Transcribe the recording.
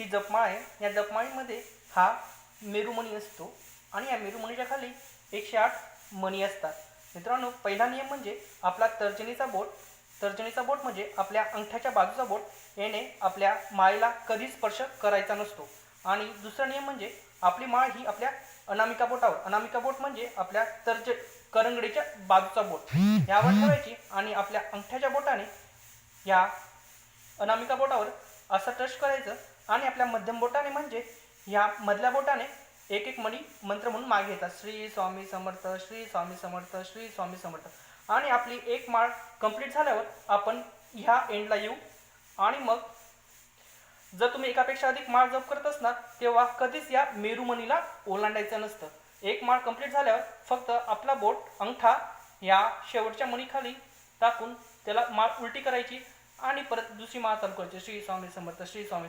ही जपमाळ आहे. या जपमाळीमध्ये हा मेरुमणी असतो आणि या मेरुमणीच्या खाली एकशे आठ मणी असतात. मित्रांनो पहिला नियम म्हणजे आपला तर्जनीचा बोट. तर्जनीचा बोट म्हणजे आपल्या अंगठ्याच्या बाजूचा बोट. याने आपल्या माळेला कधीच स्पर्श करायचा नसतो. आणि दुसरा नियम म्हणजे आपली माळ ही आपल्या अनामिका बोटावर. अनामिका बोट म्हणजे आपल्या तर्ज करंगडीच्या बाजूचा बोट. यावर ठेवायची आणि आपल्या अंगठ्याच्या बोटाने या अनामिका बोटावर असं टच करायचं आणि आपल्या मध्यम बोटाने म्हणजे या मधल्या बोटाने एक एक मणी मंत्र म्हणून मागे येतात श्री स्वामी समर्थ श्री स्वामी समर्थ श्री स्वामी समर्थ. आणि आपली एक माळ कंप्लीट झाल्यावर आपण ह्या एंडला येऊ. आणि मग जर तुम्ही एकापेक्षा अधिक माळ जप करत असणार तेव्हा कधीच या मेरुमणीला ओलांडायचं नसतं. एक माळ कंप्लीट झाल्यावर फक्त आपला बोट अंगठा या शेवटच्या मणीखाली टाकून त्याला माळ उलटी करायची आणि परत दुसरी माळ चालू करायची. श्री स्वामी समर्थ श्री स्वामी